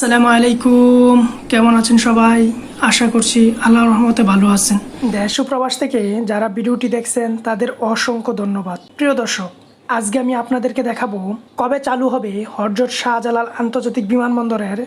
আসসালামু আলাইকুম। কেমন আছেন সবাই? আশা করছি আল্লাহ রহমতে ভালো আছেন। দেশ প্রবাস থেকে যারা ভিডিওটি দেখছেন, তাদের অসংখ্য ধন্যবাদ। প্রিয় দর্শক, আজকে আমি আপনাদেরকে দেখাবো কবে চালু হবে হরজত শাহজালাল আন্তর্জাতিক বিমানবন্দরের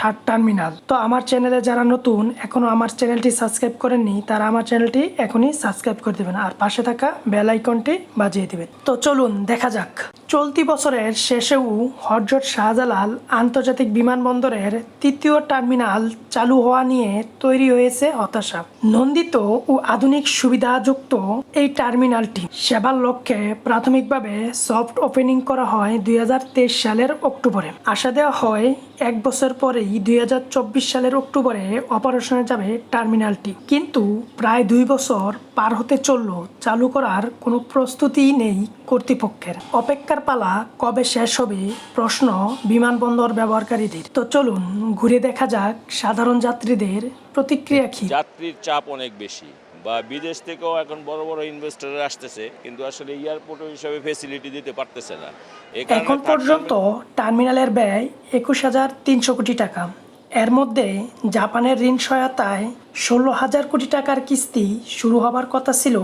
থার্ড টার্মিনাল। তো আমার চ্যানেলে যারা নতুন, এখনও আমার চ্যানেলটি সাবস্ক্রাইব করেননি, তারা আমার চ্যানেলটি এখনই সাবস্ক্রাইব করে দেবেন আর পাশে থাকা বেল আইকনটি বাজিয়ে দেবেন। তো চলুন, দেখা যাক। চলতি বছরের শেষেও হরজত শাহজালাল আন্তর্জাতিক বিমানবন্দরের তৃতীয় টার্মিনাল চালু হওয়া নিয়ে তৈরি হয়েছে হতাশা। নন্দিত ও আধুনিক সুবিধাযুক্ত এই টার্মিনালটি সেবার লক্ষ্যে প্রাথমিকভাবে সফট ওপেনিং করা হয় দুই হাজার তেইশ সালের অক্টোবরে। আশা দেওয়া হয় এক বছর পরেই দুই হাজার চব্বিশ সালের অক্টোবরে অপারেশনে যাবে টার্মিনালটি। কিন্তু প্রায় দুই বছর পার হতে চলল, চালু করার কোনো প্রস্তুতি নেই কর্তৃপক্ষের। অপেক্ষার পালা কবে শেষ হবে প্রশ্ন বিমানবন্দর ব্যবহারকারীদের। তো চলুন ঘুরে দেখা যাক সাধারণ যাত্রীদের প্রতিক্রিয়া কি। যাত্রীর চাপ অনেক বেশি বা বিদেশ থেকেও এখন বড় বড় ইনভেস্টর আসতেছে কিন্তু আসলে এয়ারপোর্ট হিসাবে ফেসিলিটি দিতে পারতেছে না। এখন পর্যন্ত টার্মিনালের ব্যয় একুশ হাজার তিনশো কোটি টাকা। এর মধ্যে জাপানের ঋণ সহায়তায় ষোলো হাজার কোটি টাকার কিস্তি শুরু হবার কথা ছিল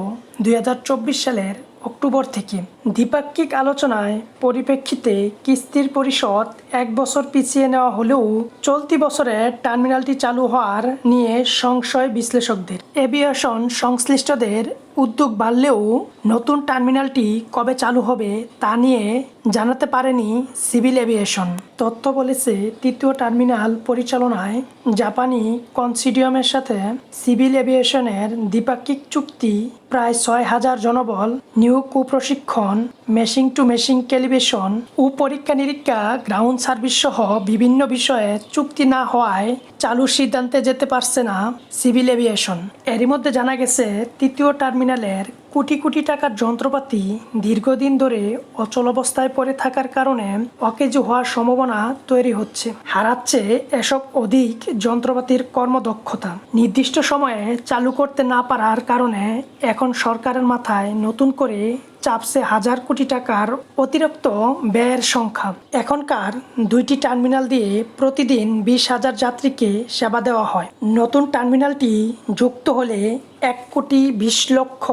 দুই হাজার চব্বিশ সালের অক্টোবর থেকে দ্বিপাক্ষিক আলোচনায় পরিপ্রেক্ষিতে কিস্তির পরিশোধ এক বছর পিছিয়ে নেওয়া হলেও চলতি বছরে টার্মিনালটি চালু হওয়ার নিয়ে সংশয় বিশ্লেষকদের। এভিয়েশন সংশ্লিষ্টদের উদ্যোগ বাড়লেও নতুন টার্মিনালটি কবে চালু হবে তা নিয়ে জানাতে পারেনি সিভিল এভিয়েশন। তথ্য বলেছে, তৃতীয় টার্মিনাল পরিচালনায় জাপানি কনসিডিয়ামের সাথে সিভিল এভিয়েশনের দ্বিপাক্ষিক চুক্তি প্রায় ছয় হাজার জনবল, নিয়োগ ও প্রশিক্ষণ মেশিং টু মেশিং টেলিভিশন ও পরীক্ষা নিরীক্ষা গ্রাউন্ড সার্ভিস সহ বিভিন্ন বিষয়ে চুক্তি না হওয়ায় চালু সিদ্ধান্তে যেতে পারছে না সিভিল এভিয়েশন এরই মধ্যে জানা গেছে, তৃতীয় টার্মিনালের কোটি কোটি টাকার যন্ত্রপাতি দীর্ঘদিন ধরে অচল অবস্থায় পড়ে থাকার কারণে অকেজো হওয়ার সম্ভাবনা তৈরি হচ্ছে। হারাচ্ছে এসব অধিক যন্ত্রপাতির কর্মদক্ষতা। নির্দিষ্ট সময়ে চালু করতে না পারার কারণে এখন সরকারের মাথায় নতুন করে চাপছে হাজার কোটি টাকার অতিরিক্ত ব্যয়ের সংখ্যা। এখনকার দুইটি টার্মিনাল দিয়ে প্রতিদিন বিশ হাজার যাত্রীকে সেবা দেওয়া হয়। নতুন টার্মিনালটি যুক্ত হলে এক কোটি বিশ লক্ষ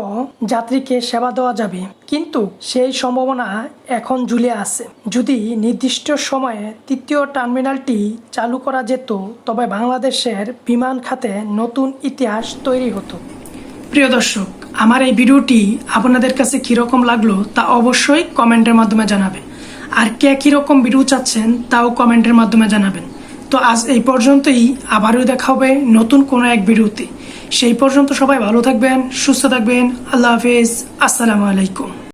যাত্রীকে সেবা দেওয়া যাবে। কিন্তু সেই সম্ভাবনা এখন ঝুলে আছে। যদি নির্দিষ্ট সময়ে তৃতীয় টার্মিনালটি চালু করা যেত, তবে বাংলাদেশের বিমান খাতে নতুন ইতিহাস তৈরি হতো। প্রিয় দর্শক আমার এই ভিডিওটি আপনাদের কাছে কীরকম লাগল তা অবশ্যই কমেন্টের মাধ্যমে জানাবেন। আর কে কীরকম ভিডিও চাচ্ছেন তাও কমেন্টের মাধ্যমে জানাবেন। তো আজ এই পর্যন্তই, আবারও দেখা হবে নতুন কোনো এক ভিডিওতে। সেই পর্যন্ত সবাই ভালো থাকবেন, সুস্থ থাকবেন, আল্লাহ হাফেজ, আসসালামু আলাইকুম।